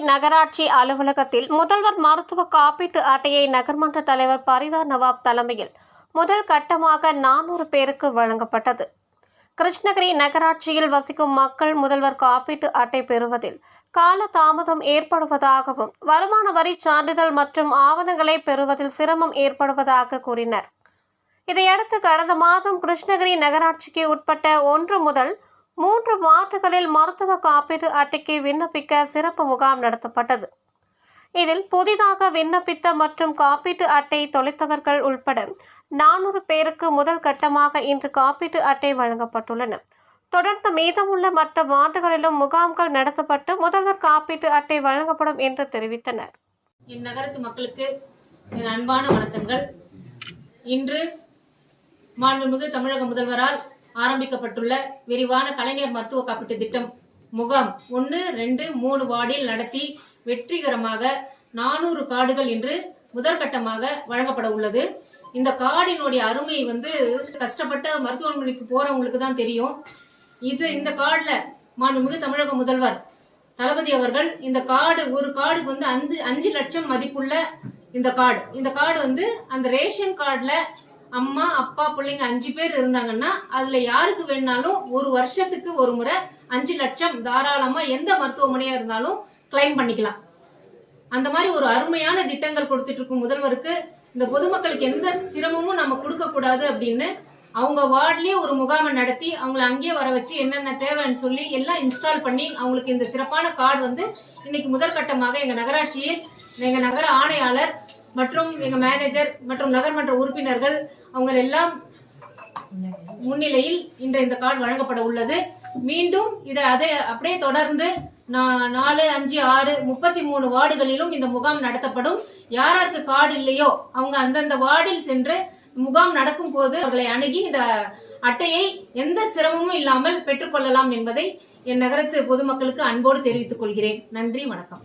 நகராட்சி அலுவலகத்தில் முதல்வர் மருத்துவ காப்பீட்டு அட்டையை நகர்மன்ற தலைவர் பரிதா நவாப் தலைமையில் முதல் கட்டமாக நானூறு பேருக்கு வழங்கப்பட்டது. கிருஷ்ணகிரி நகராட்சியில் வசிக்கும் மக்கள் முதல்வர் காப்பீட்டு அட்டை பெறுவதில் கால தாமதம் ஏற்படுவதாகவும் வருமான வரி சான்றிதழ் மற்றும் ஆவணங்களை பெறுவதில் சிரமம் ஏற்படுவதாக கூறினர். இதையடுத்து கடந்த மாதம் கிருஷ்ணகிரி நகராட்சிக்கு உட்பட்ட ஒன்று முதல் மூன்று வார்டுகளில் மருத்துவ காப்பீட்டு அட்டைக்கு விண்ணப்பிக்க சிறப்பு முகாம் நடத்தப்பட்டது. இதில் புதிதாக விண்ணப்பித்த மற்றும் காப்பீட்டு அட்டை தொலைத்தவர்கள் உட்பட நானூறு பேருக்கு முதல் கட்டமாக இன்று காப்பீட்டு அட்டை வழங்கப்பட்டுள்ளன. தொடர்ந்து மீதமுள்ள மற்ற வார்டுகளிலும் முகாம்கள் நடத்தப்பட்டு முதல்வர் காப்பீட்டு அட்டை வழங்கப்படும் என்று தெரிவித்தனர். இந்நகரத்து மக்களுக்கு என் அன்பான வணக்கங்கள். இன்று மாண்புமிகு தமிழக முதல்வரால் ஆரம்பிக்கப்பட்டுள்ள விரிவான கலைஞர் மருத்துவ காப்பீட்டு திட்டம். முகாம் ஒன்று ரெண்டு மூணு வார்டில் நடத்தி வெற்றிகரமாக நானூறு கார்டுகள் இன்று முதற்கட்டமாக வழங்கப்பட உள்ளது. இந்த கார்டினுடைய அருமை வந்து கஷ்டப்பட்ட மருத்துவமனைக்கு போறவங்களுக்கு தான் தெரியும். இது இந்த கார்டில் மாண்புமிகு தமிழக முதல்வர் தளபதி அவர்கள் இந்த கார்டு ஒரு கார்டுக்கு வந்து அஞ்சு அஞ்சு லட்சம் மதிப்புள்ள இந்த கார்டு இந்த கார்டு வந்து அந்த ரேஷன் கார்டில் அம்மா அப்பா பிள்ளைங்க அஞ்சு பேர் இருந்தாங்கன்னா அதுல யாருக்கு வேணாலும் ஒரு வருஷத்துக்கு ஒரு முறை அஞ்சு லட்சம் தாராளமா எந்த மருத்துவமனையா இருந்தாலும் கிளைம் பண்ணிக்கலாம். அந்த மாதிரி ஒரு அருமையான திட்டங்கள் கொடுத்துட்டு இருக்கும் முதல்வருக்கு. இந்த பொதுமக்களுக்கு எந்த சிரமமும் நம்ம கொடுக்க கூடாது அப்படின்னு அவங்க வார்ட்லயே ஒரு முகாமை நடத்தி அவங்கள அங்கேயே வர வச்சு என்னென்ன தேவைன்னு சொல்லி எல்லாம் இன்ஸ்டால் பண்ணி அவங்களுக்கு இந்த சிறப்பான கார்டு வந்து இன்னைக்கு முதற்கட்டமாக எங்க நகராட்சியில் எங்க நகர ஆணையாளர் மற்றும் எங்க மேனேஜர் மற்றும் நகர்மன்ற உறுப்பினர்கள் அவங்க எல்லாம் முன்னிலையில் இன்று இந்த கார்டு வழங்கப்பட உள்ளது. மீண்டும் இதை அதை அப்படியே தொடர்ந்து நா- நாலு அஞ்சு ஆறு முப்பத்தி மூணு வார்டுகளிலும் இந்த முகாம் நடத்தப்படும். யாராருக்கு கார்டு இல்லையோ அவங்க அந்தந்த வார்டில் சென்று முகாம் நடக்கும் போது அவர்களை அணுகி இந்த அட்டையை எந்த சிரமமும் இல்லாமல் பெற்றுக்கொள்ளலாம் என்பதை என் நகரத்து பொதுமக்களுக்கு அன்போடு தெரிவித்துக் கொள்கிறேன். நன்றி வணக்கம்.